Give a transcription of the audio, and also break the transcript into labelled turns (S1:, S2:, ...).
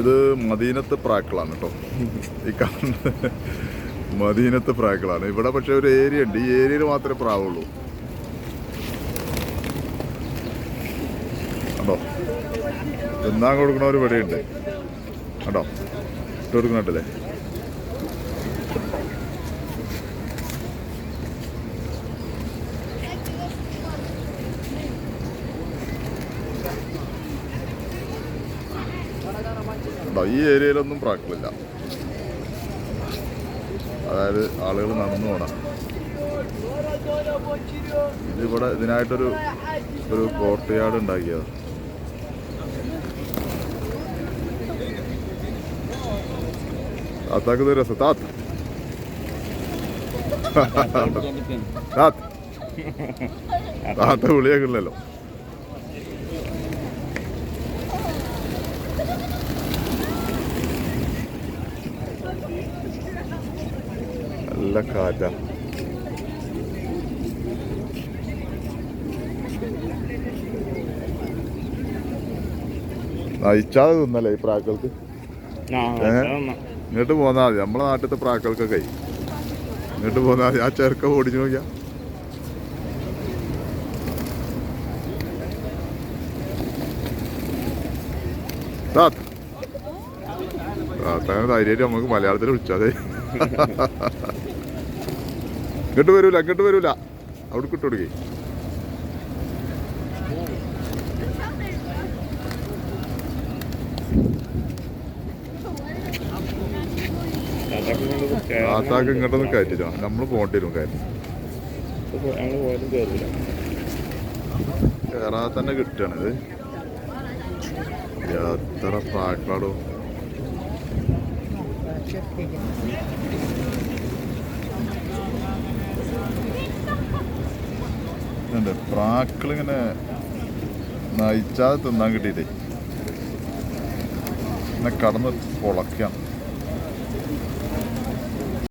S1: ഇത് മദീനത്ത് പ്രാക്കളാണ് കേട്ടോ ഈ കാണുന്നത് മദീനത്ത് പ്രാക്കളാണ്. ഇവിടെ പക്ഷേ ഒരു ഏരിയ ഉണ്ട്. ഈ ഏരിയയിൽ മാത്രമേ പ്രാവുള്ളൂ. കണ്ടോ? തിന്നാൻ ഒരു പടിയുണ്ട് കണ്ടോ? ഇട്ട് കൊടുക്കണല്ലേ ഈ ഏരിയയിലൊന്നും പ്രാക്കളില്ല. അതായത് ആളുകൾ നടന്നു പോണം. ഇതിവിടെ ഇതിനായിട്ടൊരു ഒരു കോർട്ട് യാർഡ് ഉണ്ടാക്കിയത് താത്താക്ക് ഇത് രസം. താത്ത്. വിളിയാക്കില്ലല്ലോ നല്ല കാറ്റാ നയിച്ചാതെ തിന്നല്ലേ ഈ പ്രാക്കൾക്ക്? ഇങ്ങോട്ട് പോന്നാ മതി. നമ്മളെ നാട്ടിലത്തെ പ്രാക്കൾക്കൊക്കെ ഇങ്ങോട്ട് പോന്നാ മതി. ആ ചെറുക്ക ഓടിച്ചു നോക്കിയാ. താത്ത ധൈര്യമായിട്ട് നമുക്ക് മലയാളത്തിൽ വിളിച്ചാതെ ഇങ്ങോട്ട് വരൂല ഇങ്ങോട്ട് വരൂല. അവിടെ കിട്ടുകൊടുക്കേ താത്താക്ക് ഇങ്ങോട്ടൊന്നും കയറ്റില്ല. നമ്മൾ പോകേണ്ടി വരും കാര്യം. കയറാതെ തന്നെ കിട്ടണത് എത്ര പ്രാക്കാടോ ഇതുണ്ട്. പ്രാക്കളിങ്ങനെ നയിച്ചാതെ തിന്നാൻ കിട്ടിയിട്ടേ. എന്നെ കടന്ന് പൊളക്കാണ്